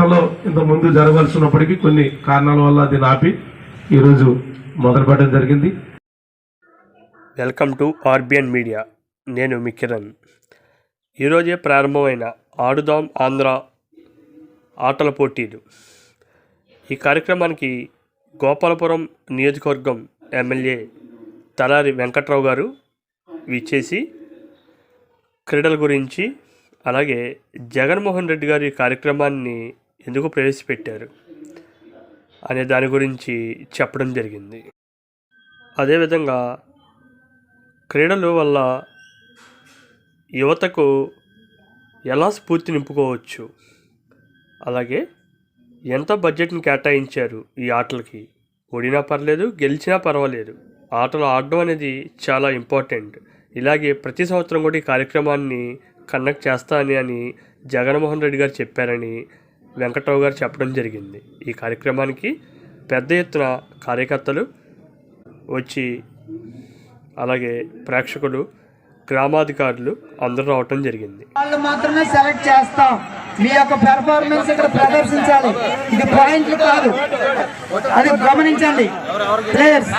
ఇంత ముందు జరగవలసి ఉన్నప్పటికీ కొన్ని కారణాల వల్ల అది ఆపి ఈరోజు మొదలుపెట్టడం జరిగింది. Welcome to RBN media. నేను మీ కిరణ్. ఈరోజే ప్రారంభమైన ఆడుదాం ఆంధ్ర ఆటల పోటీలు. ఈ కార్యక్రమానికి గోపాలపురం నియోజకవర్గం ఎమ్మెల్యే తలారి వెంకట్రావు గారు విచ్చేసి క్రీడల గురించి అలాగే జగన్మోహన్ రెడ్డి గారు ఈ కార్యక్రమాన్ని ఎందుకు ప్రవేశపెట్టారు అనే దాని గురించి చెప్పడం జరిగింది. అదేవిధంగా క్రీడల వల్ల యువతకు ఎలా స్ఫూర్తి నింపుకోవచ్చు? అలాగే ఎంత బడ్జెట్ని కేటాయించారు ఈ ఆటలకి? ఓడినా పర్లేదు గెలిచినా పర్వాలేదు. ఆటలు ఆడడం అనేది చాలా ఇంపార్టెంట్. ఇలాగే ప్రతి సంవత్సరం కూడా ఈ కార్యక్రమాన్ని కండక్ట్ చేస్తా అని అని జగన్మోహన్ రెడ్డి గారు చెప్పారని వెంకటరావు గారు చెప్పడం జరిగింది. ఈ కార్యక్రమానికి పెద్ద ఎత్తున కార్యకర్తలు వచ్చి అలాగే ప్రేక్షకులు గ్రామాధికారులు అందరూ రావటం జరిగింది. వాళ్ళు మాత్రమే సెలెక్ట్ చేస్తాం. మీ యొక్క పెర్ఫార్మెన్స్ ఇక్కడ ప్రదర్శించాలి. ఇది పాయింట్లు కాదు. అది గమనించండి. ప్లేయర్స్